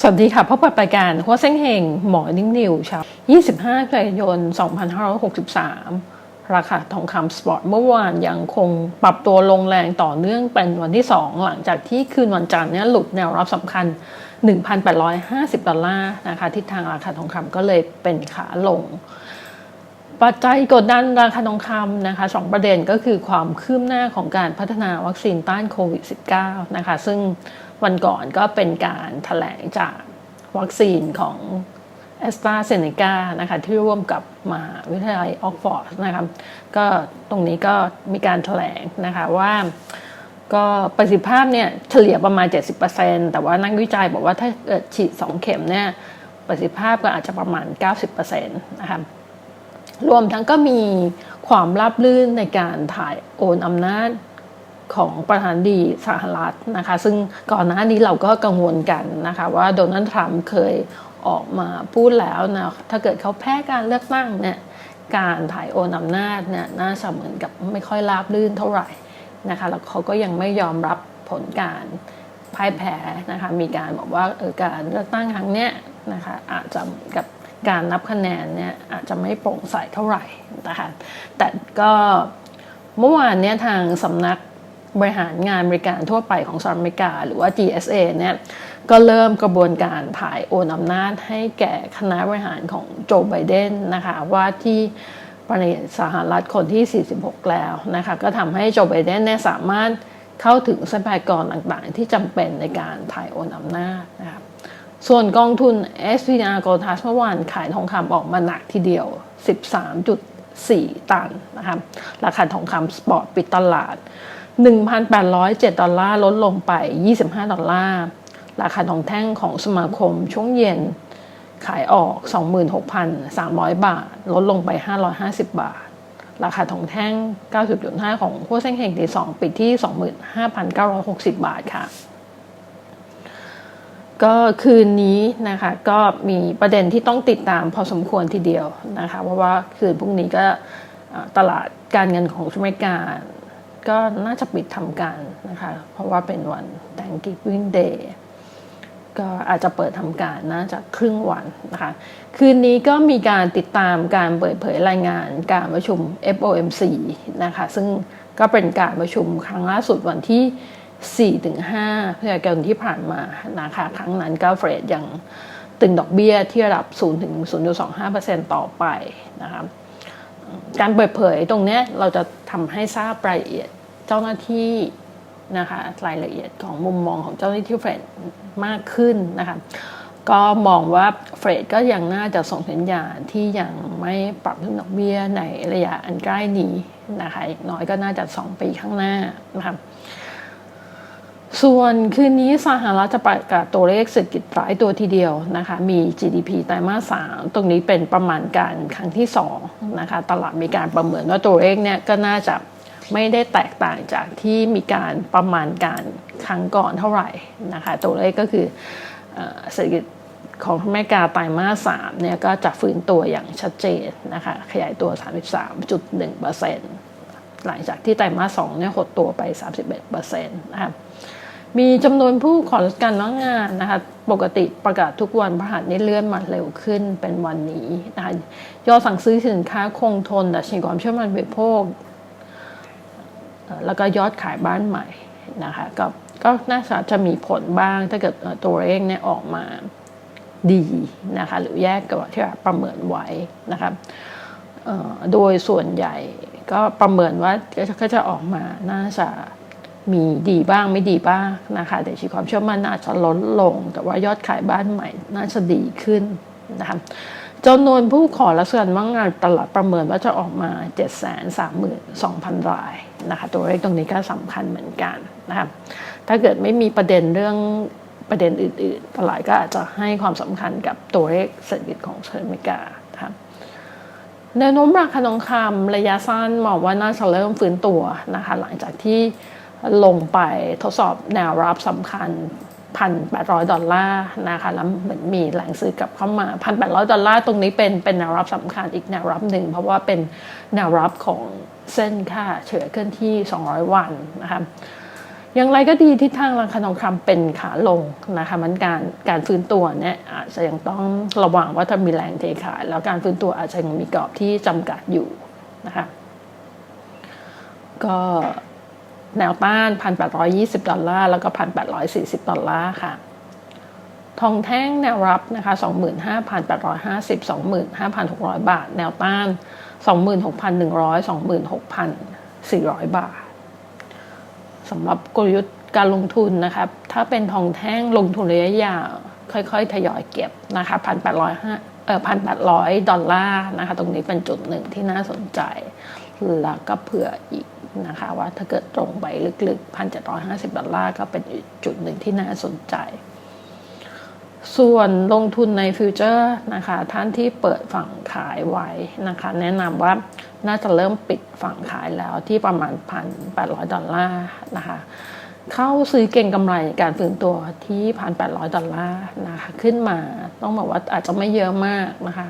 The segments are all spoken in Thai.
สวัสดีค่ะพบกับรายการหัวเส้งเฮงหมอนิ่งนิวเช้า25กันยายน 2563 ราคาทองคำสปอร์ตเมื่อวานยังคงปรับตัวลงแรงต่อเนื่องเป็นวันที่ 2 หลังจากที่คืนวันจันทร์นี้หลุดแนวรับสำคัญ 1,850 ดอลลาร์นะคะทิศทางราคาทองคำก็เลยเป็นขาลง ปัจจัยกดดันราคาทองคำนะคะสองประเด็นก็คือความคืบหน้าของการพัฒนาวัคซีนต้านโควิด -19 นะคะ ซึ่งวันก่อนก็เป็นการถแถลงจากวัคซีนของแอสตราเซเนกานะคะที่ร่วมกับมหาวิทยาลัยออกฟอร์ดนะคะก็ตรงนี้ก็มีการถแถลงนะคะว่าก็ประสิทธิภาพเนี่ยเฉลี่ยประมาณ 70%แต่ว่านักวิจัยบอกว่าถ้าเกิดฉีด 2 เข็มเนี่ยประสิทธิภาพก็อาจจะประมาณ 90%นะคะ รวมทั้งก็มีความราบลื่นในการถ่ายโอนอำนาจของประธานดีสหรัฐนะคะ ซึ่งก่อนหน้านี้เราก็กังวลกันนะคะ ว่าโดนัลด์ทรัมป์เคยออกมาพูดแล้วนะถ้าเกิดเขาแพ้การเลือกตั้งเนี่ยการถ่ายโอนอำนาจเนี่ยน่าจะเหมือนกับไม่ค่อยราบลื่นเท่าไหร่นะคะแล้วเขาก็ยังไม่ยอมรับผลการพ่ายแพ้นะคะมีการบอกว่าเออการเลือกตั้งครั้งเนี้ยนะคะอาจจะเหมือนกับ การนับคะแนนเนี่ยอาจจะไม่โปร่งใสเท่าไหร่นะคะแต่ก็เมื่อวานเนี่ยทางสำนักบริหารงานบริการทั่วไปของสหรัฐอเมริกา หรือว่า GSA เนี่ยก็เริ่มกระบวนการถ่ายโอนอำนาจให้แก่คณะบริหารของโจไบเดนนะคะว่าที่ประธานสหรัฐคนที่ 46 แล้วนะคะก็ทำให้โจไบเดนเนี่ยสามารถเข้าถึงทรัพยากรต่างๆ ที่จำเป็นในการถ่ายโอนอำนาจนะครับ ส่วนกองทุน SPR g o l d t r u s เมื่อวานขายทองคำออกมาหนักทีเดียว 13.4 ตันนะคะราคาทองคำสปอร์ตปิดตลาด 1,807 ดอลลาร์ลดลงไป 25 ดอลลาร์ราคาทองแท่งของสมาคมช่วงเย็นขายออก 26,300 บาท ลดลงไป 550 บาท ราคาทองแท่ง 90.5 ของพวเส้นแห่งที่2ปิดที่ 25,960 บาทค่ะ ก็คืนนี้นะคะก็มีประเด็นที่ต้องติดตามพอสมควรทีเดียวนะคะเพราะว่าคืนพรุ่งนี้ก็ตลาดการเงินของอเมริกาก็น่าจะปิดทำการนะคะ เพราะว่าเป็นวัน Thanksgiving Day ก็อาจจะเปิดทำการนะ่าจะครึ่งวันนะคะ คืนนี้ก็มีการติดตามการเปิดเผยรายงานการประชุม FOMC นะคะ ซึ่งก็เป็นการประชุมครั้งล่าสุดวันที่ 4-5พฤศจิกายนที่ผ่านมานะคะครั้งนั้นก็เฟรดยังตึงดอกเบี้ยที่ระดับ 0-0.25%ต่อไปนะคะการเปิดเผยตรงนี้เราจะทำให้ทราบรายละเอียดเจ้าหน้าที่นะคะรายละเอียดของมุมมองของเจ้าหน้าที่เฟรดมากขึ้นนะคะก็มองว่าเฟรดก็ยังน่าจะส่งสัญญาณที่ยังไม่ปรับขึ้นดอกเบี้ยในระยะอันใกล้นี้นะคะอย่างน้อยก็น่าจะ 2 ปีข้างหน้านะคะ ส่วนคืนนี้สหรัฐจะประกาศตัวเลขเศรษฐกิจหลายตัวทีเดียวนะคะ มี GDP ไตรมาสสามตรงนี้เป็นประมาณการครั้งที่2นะคะ ตลาดมีการประเมินว่าตัวเลขเนี่ยก็น่าจะไม่ได้แตกต่างจากที่มีการประมาณการครั้งก่อนเท่าไหร่นะคะ ตัวเลขก็คือเศรษฐกิจของอเมริกาไตรมาสสามเนี่ยก็จะฟื้นตัวอย่างชัดเจนนะคะ ขยายตัว 33.1%หลังจากที่ไตรมาสสองเนี่ยหดตัวไป 31%นะคะ มีจำนวนผู้ขอการว่างงานนะคะ ปกติประกาศทุกวันพระหัสนี้เลื่อนมาเร็วขึ้นเป็นวันนี้นะคะยอดสั่งซื้อสินค้าคงทนแต่ชินความเชื่อมั่นบริโภค แล้วก็ยอดขายบ้านใหม่นะคะก็ก็น่าจะมีผลบ้างถ้าเกิดตัวเลขเนี่ยออกมาดีนะคะหรือแยกกับที่ประเมินไว้นะคะโดยส่วนใหญ่ก็ประเมินว่าก็จะออกมาน่าจะ มีดีบ้างไม่ดีบ้างนะคะแต่ชีความเชื่อมั่นน่าจะลดลง แต่ว่ายอดขายบ้านใหม่น่าจะดีขึ้นนะคะจำนวนผู้ขอรับการว่างงานตลาดประเมินว่าจะออกมา 732,000 รายนะคะตัวเลขตรงนี้ก็สำคัญเหมือนกันนะคะถ้าเกิดไม่มีประเด็นเรื่องประเด็นอื่น ๆ ตลาดก็อาจจะให้ความสำคัญกับตัวเลขเศรษฐกิจของสหรัฐอเมริกาค่ะแนวโน้มราคาทองคำระยะสั้นมองว่าน่าจะเริ่มฟื้นตัวนะคะหลังจากที่ ลงไปทดสอบแนวรับสำคัญ 1,800 ดอลลาร์นะคะแล้วเหมือนมีแหล่งซื้อกลับเข้ามา 1,800 ดอลลาร์ตรงนี้เป็นเป็นแนวรับสำคัญอีกแนวรับหนึ่ง เพราะว่าเป็นแนวรับของเส้นค่าเฉลี่ยเคลื่อนที่ 200 วันนะคะอย่างไรก็ดีทิศทางราคาทองคำเป็นขาลงนะคะมันการการฟื้นตัวเนี่ยอาจจะยังต้องระวังว่าถ้ามีแรงเทขาย แล้วการฟื้นตัวอาจจะยังมีกรอบที่จำกัดอยู่นะคะก็ แนวต้าน 1,820 ดอลลาร์ แล้วก็ 1,840 ดอลลาร์ค่ะ ทองแท่งแนวรับนะคะ 25,850 25,600 บาท แนวต้าน 26,100 26,400 บาทสำหรับกลยุทธ์การลงทุนนะครับถ้าเป็นทองแท่งลงทุนระยะยาวค่อยๆ ทยอยเก็บนะคะพันแปดร้อยห้าเออพันแปดร้อยดอลลาร์นะคะ ตรงนี้เป็นจุดหนึ่งที่น่าสนใจ แล้วก็เผื่ออีก นะคะว่าถ้าเกิดตรงไปลึกๆพันเจ็ดร้อยห้าสิบดอลลาร์ก็เป็นจุดหนึ่งที่น่าสนใจ ส่วนลงทุนในฟิวเจอร์นะคะท่านที่เปิดฝั่งขายไว้นะคะแนะนำว่าน่าจะเริ่มปิดฝั่งขายแล้วที่ประมาณ 1,800 ดอลลาร์นะคะเข้าซื้อเก่งกำไรการฟื้นตัวที่ 1,800 ดอลลาร์นะคะขึ้นมาต้องบอกว่าอาจจะไม่เยอะมากนะคะ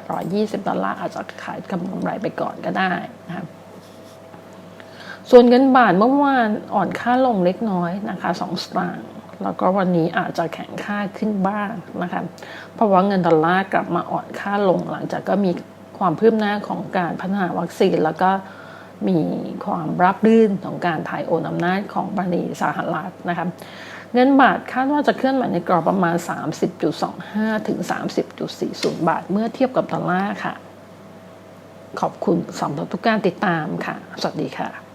1,820 ดอลลาร์อาจจะขายกำไรไปก่อนก็ได้นะคะ ส่วนเงินบาทเมื่อวานอ่อนค่าลงเล็กน้อยนะคะ2สตางค์แล้วก็วันนี้อาจจะแข็งค่าขึ้นบ้างนะคะเพราะว่าเงินดอลลาร์กลับมาอ่อนค่าลงหลังจากก็มีความคืบหน้าของการพัฒนาวัคซีน แล้วก็มีความรับรื่นของการถ่ายโอนอำนาจของบัณีสหรัฐนะคะเงินบาทคาดว่าจะเคลื่อนไหวในกรอบประมาณ 30.25 ถึง 30.40 บาท เมื่อเทียบกับดอลลาร์ค่ะ ขอบคุณสำหรับทุกการติดตามค่ะ สวัสดีค่ะ